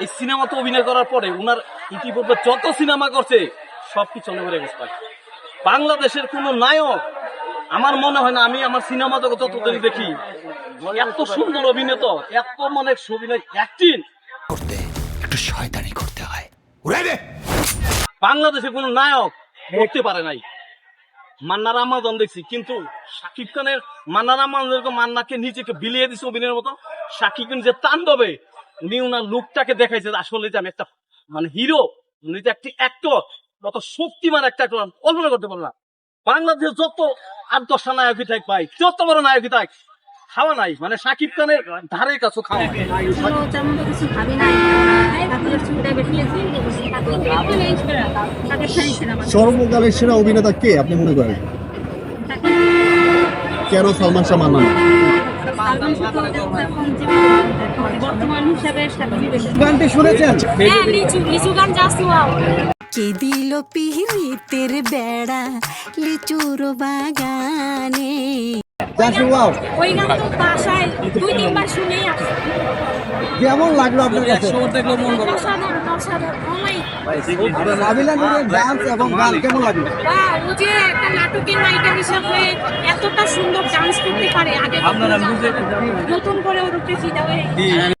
এই সিনেমা তো অভিনয় করার পরে উনার ইতিপূর্বে যত সিনেমা করছে সব কিছু অনেক বাংলাদেশের কোনো নায়ক আমার মনে হয় না আমি আমার সিনেমা জগৎ যতদিন দেখি এত সুন্দর অভিনেতা এত মানে করতে একটু শয়তানি করতে হয়। বাংলাদেশে কোনো নায়ক করতে পারে নাই। মান্নার আমাজন দেখছি, কিন্তু শাকিব খানের মান্নার আমাজনকে মান্নাকে নিজেকে বিলিয়ে দিছে অভিনয়ের মতো, শাকিব খান যে তাণ্ডবে উনি ওনার লুকটাকে দেখাইছে আসলে যে আমি একটা মানে হিরো উনি যে একটি অ্যাক্টর কত শক্তিমান একটা অ্যাক্টর কল্পনা করতে পারলাম বাংলাদেশ বাংলাদেশে যত আট, দশটা নায়কই থাক ভাই, যত বড় নায়কই থাক খাওয়া নাই। মানে শাকিব খানের ধারে কাছে খাওয়া নাই। তেমন কিছু ভাবি সর্বকালের সেরা অভিনেতা কে আপনি মনে করেন? কেন সালমান শাহ শুনেছেন? হ্যাঁ কে দিল পিহিতের বেড়া লিচুর বাগানে? ওই গান তো বাসায় দুই তিনবার শুনেই আসছি কেমন লাগল আপনার কাছে? অসাধারণ অসাধারণ। নাবিলা নুরের ডান্স এবং গান কেমন লাগল? বা ও যে একটা নাটকের নায়িকা হিসাবে এতটা সুন্দর ডান্স করতে পারে আগে নতুন করে ওর ফিদা হয়ে